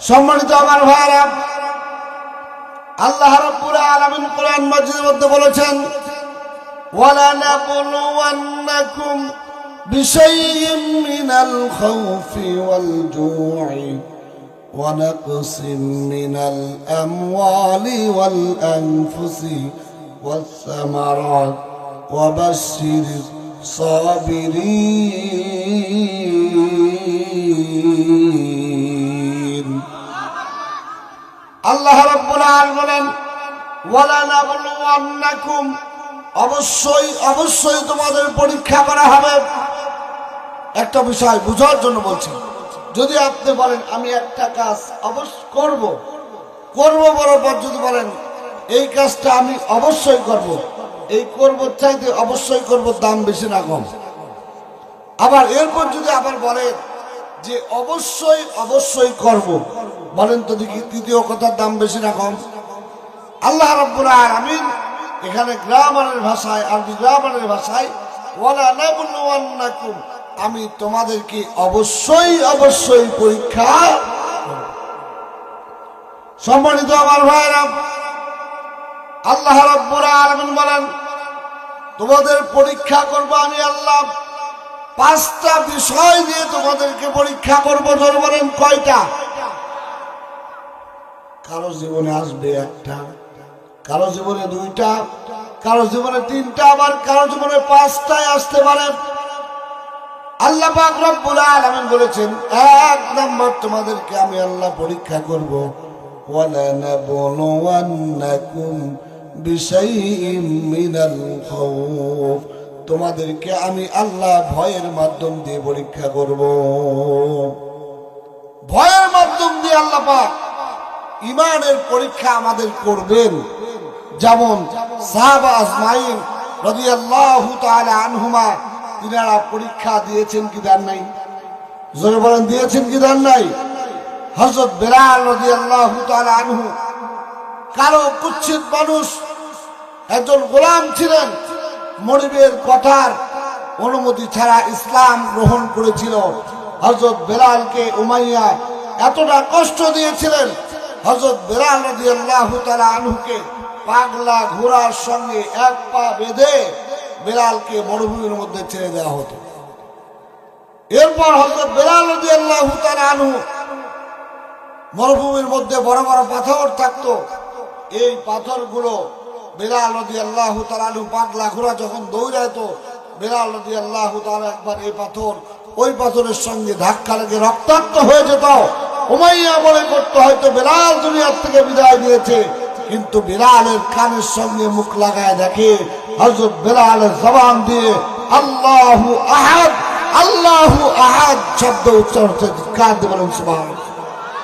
সম্মানিত আমার ভাইরা আল্লাহ রাব্বুল আলামিন কোরআন মাজিদের মধ্যে বলেছেন ওয়ালা নাবলুওয়ান্নাকুম বিশাইইম মিনাল খাউফি ওয়াল জু'i ونقص من الأموال والأنفس والثمرات وبشر الصابرين আল্লাহ বলেন অবশ্যই অবশ্যই তোমাদের পরীক্ষা করা হবে। একটা বিষয় বুঝার জন্য বলছি, যদি আপনি বলেন, আমি একটা কাজ অবশ্য করব করব বরাবর যদি বলেন, এই কাজটা আমি অবশ্যই করব, এই করব চাইতে অবশ্যই করব দাম বেশি না কম। আবার এরপর যদি আবার বলেন যে, অবশ্যই অবশ্যই করব। বলেন তো দেখি তৃতীয় কথার দাম বেশি না কম? আল্লাহ রাব্বুল আলামিন এখানে গ্রামারের ভাষায়, আরবি গ্রামারের ভাষায় আমি তোমাদেরকে অবশ্যই অবশ্যই পরীক্ষা সম্মানিত আমার ভাইরা আল্লাহ রাব্বুল আলামিন বলেন, তোমাদের পরীক্ষা করব আমি আল্লাহ। পাঁচটা বিষয় দিয়ে তোমাদেরকে পরীক্ষা করব জোর বলেন কয়টা? কারও জীবনে আসবে একটা, কারও জীবনে দুইটা, কারও জীবনে তিনটা, আবার কারও জীবনে পাঁচটায় আসতে পারে। আল্লাহ পাক রব্বুল বলেছেন, এক নম্বর তোমাদেরকে আমি আল্লাহ পরীক্ষা করব ওয়ালা নাবলুওয়ান্নাকুম বিশাইইম মিনাল খাউফ। তোমাদেরকে আমি আল্লাহ ভয়ের মাধ্যম দিয়ে পরীক্ষা করব। ভয়ের মাধ্যম দিয়ে আল্লাহ ইমানের পরীক্ষা আমাদের করবেন। যেমন তাআলা আনহুমা, তিনারা পরীক্ষা দিয়েছেন কি দেন নাই? জোরে বলেন, দিয়েছেন কি দেন নাই? হযরত বেলাল রাদিয়াল্লাহু তাআলা আনহু, কারও কুচ্ছিত মানুষ একজন গোলাম ছিলেন, মরিবের কথার অনুমতি ছাড়া ইসলাম গ্রহণ করেছিল। হজরত বেলালকে উমাইয়া এতটা কষ্ট দিয়েছিলেন হজরত বেলাল নদী আল্লাহ আনহুকে পাগলা ঘোড়ার সঙ্গে এক পা বেঁধে বেলালকে মরুভূমির মধ্যে ছেড়ে দেওয়া হতো। এরপর হজরত বেলাল নদী আল্লাহ আনহু মরুভূমির মধ্যে বড় বড় পাথর থাকতো। এই পাথরগুলো বেলাল নদী আল্লাহ তালু পাগলা ঘোড়া যখন দৌড়াইতো, বেলাল নদী আল্লাহ তালা একবার এই পাথর, ওই পাথরের সঙ্গে ধাক্কা লেগে রক্তাক্ত হয়ে যেত। উমাইয়া মনে করতে, হয়তো বেলাল দুনিয়ার থেকে বিদায় দিয়েছে কিন্তু বিড়ালের কানের সঙ্গে মুখ লাগায় দেখে হজরত বিড়ালের জবান দিয়ে, আল্লাহু আহাদ আল্লাহু আহাদ শব্দ উচ্চারণ কাঁদতে বলেন, সুবহানাল্লাহ।